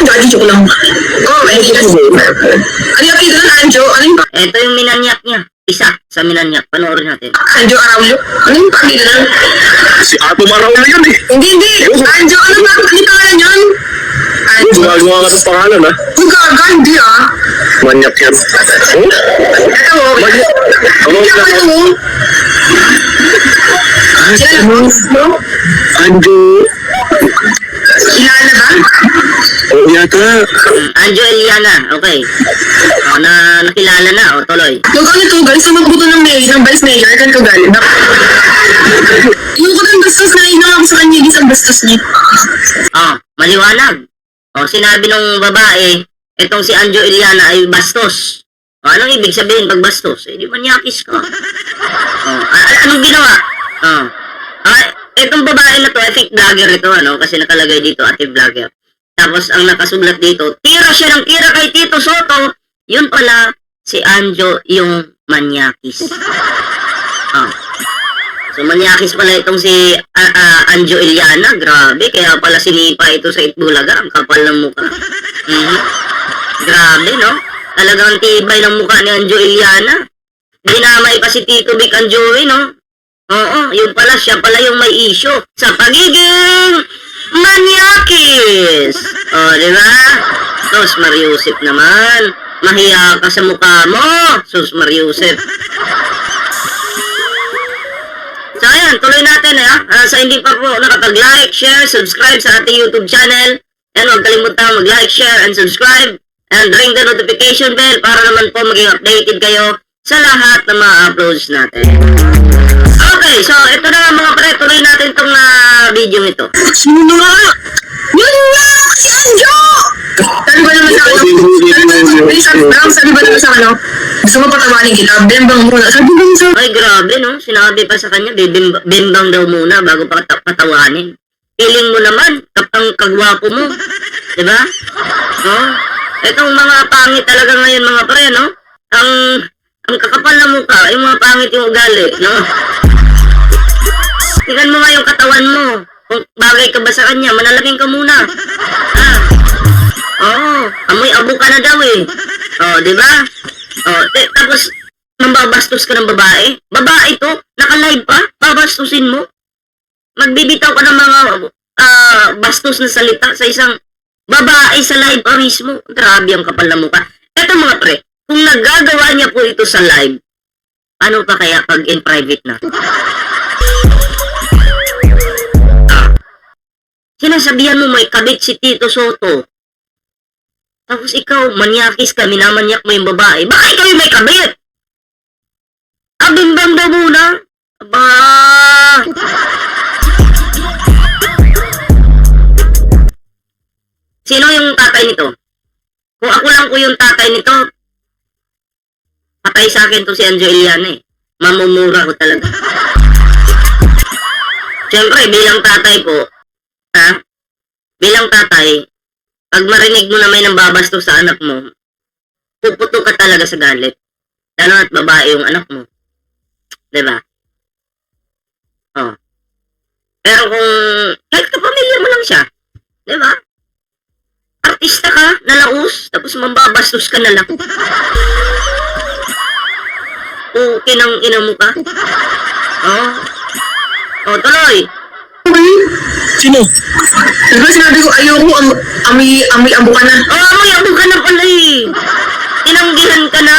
Daddy, joke lang. Oh, ay, yes. Ano yung apelido ng Anjo? Ano yung Ito yung minanyak niya. Isa sa minanyak. Panoorin natin. Anjo Araulio? Ano yung apelido? Si Atom Araw na yun eh. Hindi, hindi. Anjo, ano ba? Ano yung pangalan yun? Anjo. Gumagawa ka ng pangalan ha. Kung gaga, hindi ah. Manyak yan. Oh? Ito mo. Manyak. Ano Hindi ako mo. Mo? Anjo. Kilala ba? Oo yata. Hmm, Anjo Eliana. Okay. O, na nakilala na. O, tuloy. Yung ano to, guys, sumagbuto ng mayor, ng vice mayor, kan ko galing. Yung ko ng bastos na inawa ko sa kanya, isang bastos niya. O, maliwanag. O, sinabi ng babae, itong si Anjo Eliana ay bastos. O, anong ibig sabihin pag bastos? Eh, di manyakis ka. O, a- a- anong ginawa? O, ah, itong babae na to, I think vlogger ito, ano? Kasi nakalagay dito, ate vlogger. Tapos, ang nakasulat dito, tira siya ng tira kay Tito Soto. Yun pala, si Anjo yung manyakis. O. So, manyakis pala itong si ah, ah, Anjo Eliana. Grabe, kaya pala sinipa ito sa Itbulaga. Ang kapal ng mukha. Mhm. Grabe, no? Talagang tibay ng mukha ni Anjo Eliana. Dinamay pa si Tito Vic Anjoy, no? Oo, yun pala, siya pala yung may issue sa pagiging manyakis. O, di ba? Sus Mariusip naman. Mahiya ka sa mukha mo. Sus Mariusip. So ayan, tuloy natin eh. ah. sa hindi pa po nakapag-like, share, subscribe sa ating YouTube channel. And huwag kalimutan mag-like, share, and subscribe. And ring the notification bell para naman po maging updated kayo sa lahat ng mga uploads natin. Okay, so ito na nga mga pre, tuloy natin itong ah, video ito. Sino na nga? Yun nga! Si Anjo! Sabi ba naman sa ano? Sabi ba sabi, sabi ba naman sa ano? Gusto mo patawanin kita? Bembang muna. Sabi ba sa... Ay, grabe, no? Sinabi pa sa kanya, bimbang daw muna bago pa patawanin. Feeling mo naman, kapang kagwapo mo. Di ba? No? Itong mga pangit talaga ngayon, mga pre, no? Ang, ang kakapal na mukha, yung mga pangit yung ugali, no? Tingnan mo nga yung katawan mo. Kung bagay ka ba sa kanya, manalangin ka muna. Ah. Oo, amoy abo ka na daw eh. Oh, di ba? Te, tapos mambabastos ka ng babae? Babae to, naka-live pa, babastusin mo? Magbibitaw ka ng mga ah, bastos na salita sa isang babae sa live pa mismo. Grabe ang kapal na mukha. Eto mga pre, kung nagagawa niya po ito sa live, ano pa kaya pag in private na? Sinasabihan mo may kabit si Tito Soto. Tapos ikaw, manyakis ka, minamanyak mo yung babae. Baka ikaw may kabit! Abimbang daw muna. Aba! Sino yung tatay nito? Kung ako lang po yung tatay nito, patay sa akin to si Anjo Eliana eh. Mamumura ko talaga. Siyempre, bilang tatay ha? Bilang tatay, pag marinig mo na may nambabastos sa anak mo, puputo ka talaga sa galit. Lalo at babae yung anak mo. ba? Oh. Pero kung kahit kapamilya mo lang siya, 'di ba? Artista ka, nalaus, tapos mambabastos ka na lang. Okay nang ina mo ka. Oh. Oh, tuloy. Sino? Diba sinabi ko, ayoko, am, amoy, amoy abo ka na. Oh, amoy abo ka na pala eh. Tinanggihan ka na.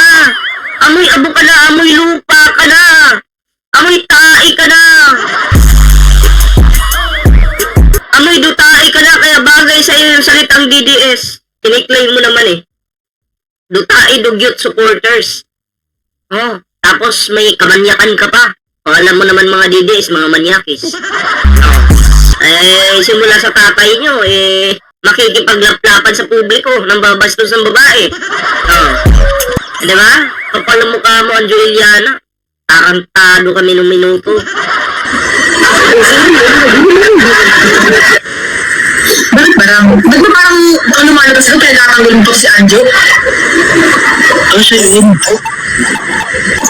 Amoy abo ka na, amoy lupa ka na. Amoy tae ka na. Amoy dutae ka na, kaya bagay sa iyo yung salitang DDS. Tiniklaim mo naman eh. Dutae Dugyot supporters. Oh, tapos may kamanyakan ka pa. O, alam mo naman mga DDS, mga manyakis. Eh, simula sa tatay nyo, eh, makikipaglaplapan sa publiko ng babastos ng babae. Oh. Di ba? Kapal ang mukha mo, Anjo Iliana. Tarantado kami nung minuto. Bakit parang, ba't ba parang, ano malabas ko, pinagkatanggol mo si Anjo? Ah, siya yun.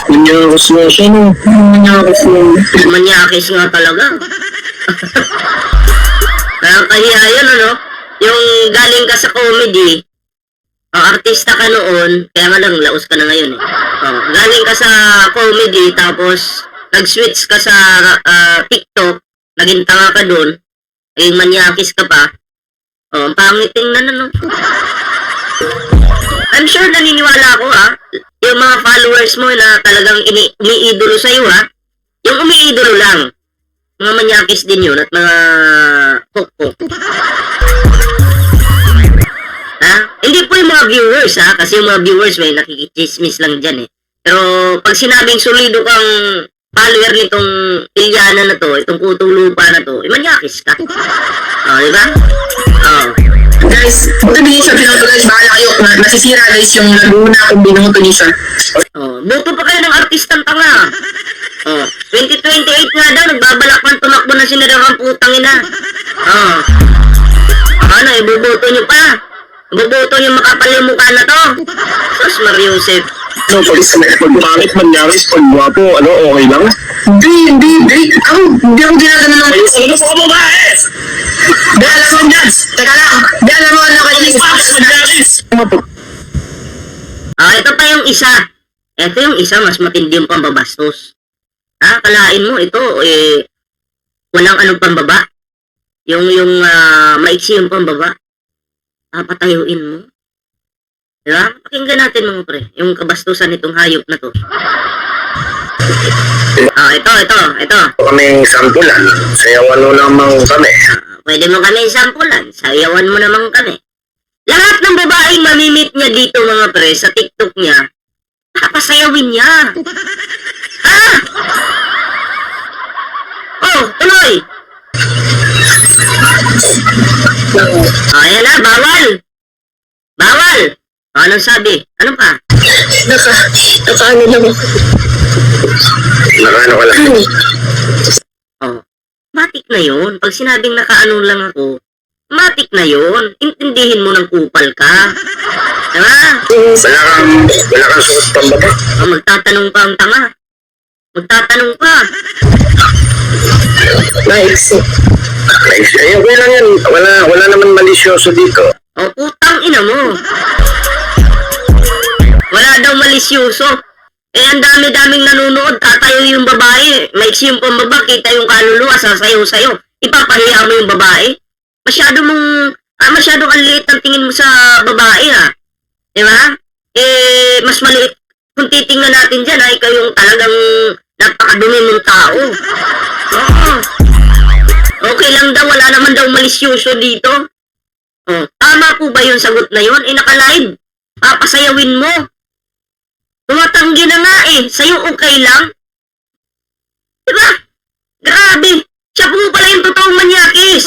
Manyakas nga siya no. Manyakas yun. Manyakis nga talaga. Kaya kahiya yan, ano? yung galing ka sa comedy, ang artista ka noon, kaya nga lang, laos ka na ngayon eh. Oh, galing ka sa comedy, tapos nag-switch ka sa ah, TikTok, naging tanga ka doon, naging manyakis ka pa. Oh, ang pangit tingnan ano. I'm sure naniniwala ako ah, yung mga followers mo na talagang ini umiidolo sa'yo ha, yung umiidolo lang, mga manyakis din yun at mga. Ha? Hindi po yung mga viewers ha, kasi yung mga viewers may nakikichismis lang dyan eh. Pero pag sinabing solido kang follower nitong Ilyana na to, itong kutong lupa na to, eh, manyakis ka. Oh, di ba? Oh. Guys, buti din siya binoto guys. Bahala kayo. Nasisira guys yung laguna kung binoto niyo siya. Oh, boto pa kayo ng artistang tanga. Oh, 2028 nga daw, nagbabalak man tumakbo na si Narang putang ina. Oh. Ano, ibuboto nyo pa. Ibuboto nyo makapal yung mukha na to. Sus, Mariusep. Ano, pag, pag pangit man nyaris, pag gwapo, ano, okay lang? Hindi, hindi, hindi. Ako, hindi ako ginagano ng... Ayos, ano sa babae? Di alam mo, Jans. Teka lang. Di alam mo ano kayo. Nyaris! Ano po? Ah, ito pa yung isa. Ito yung isa, mas matindi yung pambabastos. Ha, kalain mo, ito, eh, walang anong pambaba. Yung, yung, ah, maiksi yung pambaba. Papatayuin mo. Diba? Pakinggan natin mga pre, yung kabastusan nitong hayop na to. Ah, ito, ito, ito. Kaming sampulan. Sayawan mo namang kami. Ah, pwede mo kami sampulan. Sayawan mo naman kami. Lahat ng babaeng mamimit niya dito mga pre sa TikTok niya, papasayawin niya. ah! Oh, tuloy! Oh, ayan na, bawal! Bawal! O, anong sabi? Ano pa? Naka, nakaano lang ako. Nakano ka lang. Oh, matik na yun. Pag sinabing nakaano lang ako, matik na yun. Intindihin mo ng kupal ka. Diba? Wala kang, wala kang suot pang baba. O magtatanong pa ang tanga. Magtatanong pa. Nice. Nice. Eh, okay lang yan. Wala, wala naman malisyoso dito. O putang ina mo. Wala daw malisyoso. Eh, ang dami-daming nanonood, tatayo yung babae. Maiksi yung pambaba, kita yung kaluluwa, sasayaw sa'yo. Ipapahiya mo yung babae. Masyado mong, ah, masyadong ang liit ang tingin mo sa babae, ha? Di ba? Eh, mas maliit. Kung titingnan natin dyan, ha, ikaw yung talagang napakadumi mong tao. Oo. Okay lang daw, wala naman daw malisyoso dito. Oh, tama po ba yung sagot na yun? Eh, naka-live. Papasayawin mo. Tumatanggi na nga eh. Sa'yo okay lang? Diba? Grabe. Siya po pala yung totoong manyakis.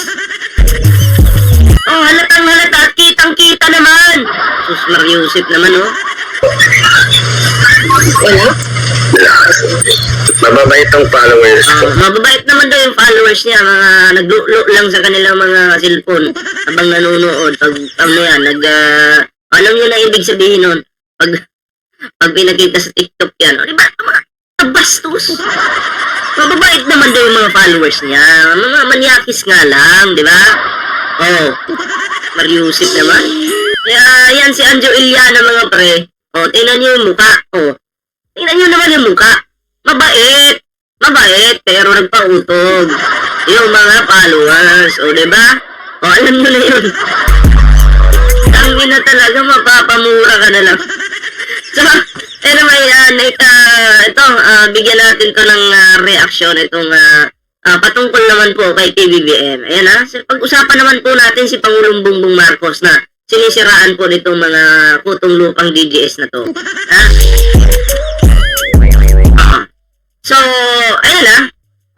Oh, halatang halata at kitang-kita naman. Sus Mariusip naman, oh. Wala? Wala. Mababait ang followers ko. Ah, mababait naman daw yung followers niya, mga naglulo lang sa kanilang mga cellphone habang nanonood. Pag, ano yan, nag, ah, alam niyo na ibig sabihin nun, pag, pag pinakita sa TikTok yan, o, di ba, mga bastos. Mababait naman daw yung mga followers niya. Mga manyakis nga lang, di ba? Oh, Mariusip naman. Kaya yan si Anjo Iliana mga pre. Oh, tingnan niyo yung mukha. Oh, tingnan niyo naman yung mukha. Mabait. Mabait, pero nagpautog. Yung mga followers, o, di ba? O, alam nyo na yun. Tangin na talaga, mapapamura ka na lang. so, anyway, uh, ah, ito, ah, bigyan natin to ng ah, reaksyon itong ah, ah, patungkol naman po kay PBBM. Ayan ha, pag-usapan naman po natin si Pangulong Bongbong Marcos na sinisiraan po nitong mga kutong lupang DGS na to. Ha? So, ayun na.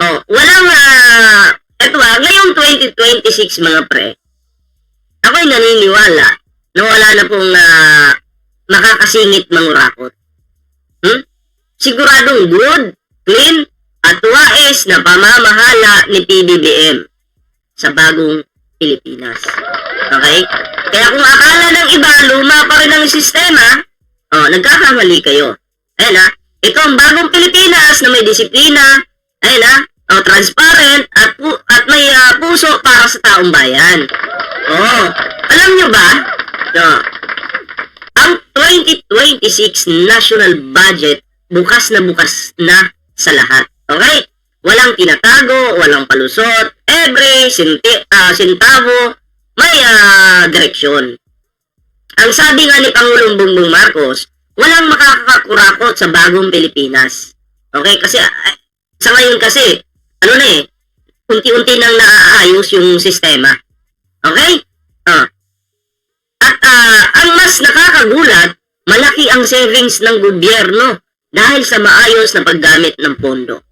Oh, walang, ah, eto ah, ngayong 2026 mga pre, ako'y naniniwala na wala na pong ah, makakasingit mangurakot. Hmm? Siguradong good, clean, at wais na pamamahala ni PBBM sa bagong Pilipinas. Okay? Kaya kung akala ng iba, luma pa rin ang sistema, oh, nagkakamali kayo. Ayan ha, ito ang bagong Pilipinas na may disiplina. Ayan ha, oh, transparent at pu- at may ah, puso para sa taong bayan. Oh, alam nyo ba? No, ang 2026 national budget bukas na bukas na sa lahat. Okay? Walang tinatago, walang palusot. Every sinti, ah, sintavo may ah, direksyon. Ang sabi nga ni Pangulong Bongbong Marcos, walang makakakurakot sa bagong Pilipinas. Okay? Kasi ah, sa ngayon kasi, ano na eh, unti-unti nang naaayos yung sistema. Okay? Ah. At ah, ang mas nakakagulat, malaki ang savings ng gobyerno dahil sa maayos na paggamit ng pondo.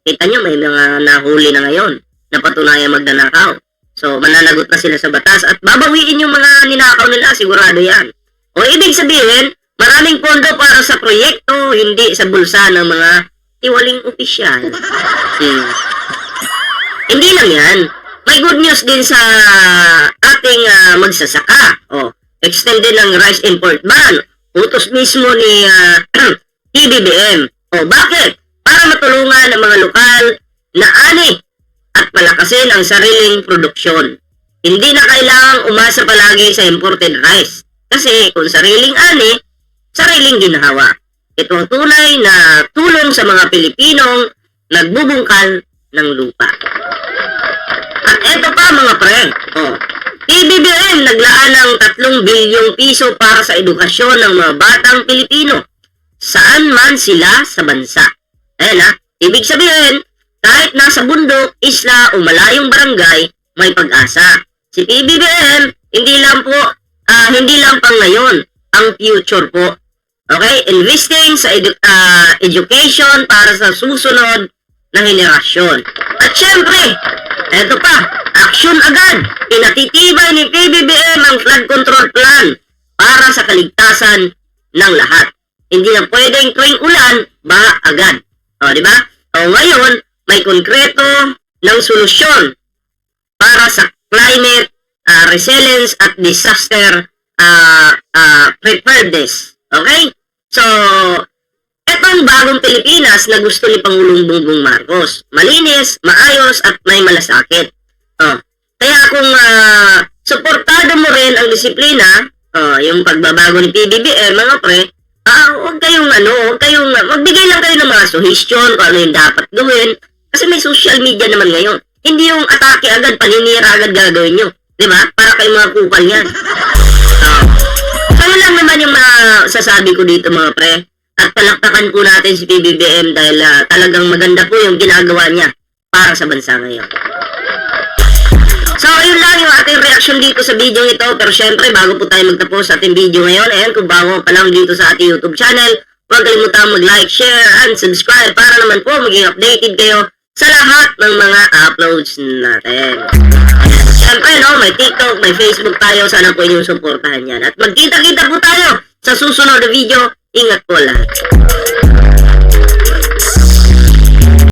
Kita nyo, may mga nahuli na ngayon na patunayang magnanakaw. So, mananagot na sila sa batas at babawiin yung mga ninakaw nila, sigurado yan. O ibig sabihin, maraming pondo para sa proyekto, hindi sa bulsa ng mga tiwaling opisyal. Hmm. Hindi lang yan. May good news din sa ating ah, magsasaka. O, extended ng rice import ban. Utos mismo ni ah, PBBM. O, bakit? Para matulungan ang mga lokal na ani at palakasin ang sariling produksyon. Hindi na kailangang umasa palagi sa imported rice. Kasi kung sariling ani, sariling ginhawa. Ito ang tunay na tulong sa mga Pilipinong nagbubungkal ng lupa. At eto pa mga pre, oh, PBBM naglaan ng 3 bilyong piso para sa edukasyon ng mga batang Pilipino. Saan man sila sa bansa. Ayan ha, ibig sabihin, kahit nasa bundok, isla o malayong barangay, may pag-asa. Si PBBM, hindi lang po, ah, hindi lang pang ngayon, ang future po. Okay? Investing sa edu- ah, education para sa susunod na henerasyon. At syempre, eto pa, action agad. Pinatitibay ni PBBM ang flood control plan para sa kaligtasan ng lahat. Hindi na pwedeng tuwing ulan, baha agad. O, di ba? O ngayon, may konkreto ng solusyon para sa climate ah, resilience at disaster ah, ah, preparedness. Okay? So, ito ang bagong Pilipinas na gusto ni Pangulong Bongbong Marcos. Malinis, maayos, at may malasakit. Oh. Kaya kung ah, suportado mo rin ang disiplina, oh, yung pagbabago ni PBBM, mga pre, ah, huwag kayong ano, huwag kayong, magbigay lang kayo ng mga suggestion kung ano yung dapat gawin. Kasi may social media naman ngayon. Hindi yung atake agad, paninira agad gagawin nyo. Di ba? Para kayong mga kupal yan. Naman yung masasabi ko dito mga pre. At palakpakan po natin si PBBM dahil ah, talagang maganda po yung ginagawa niya para sa bansa ngayon. So, yun lang yung ating reaction dito sa video ito. Pero syempre, bago po tayo magtapos sa ating video ngayon, ayan, kung bago pa lang dito sa ating YouTube channel, huwag kalimutan mag-like, share, and subscribe para naman po maging updated kayo sa lahat ng mga uploads natin. Siyempre, no, may TikTok, may Facebook tayo. Sana po inyong suportahan yan. At magkita-kita po tayo sa susunod na video. Ingat po lahat.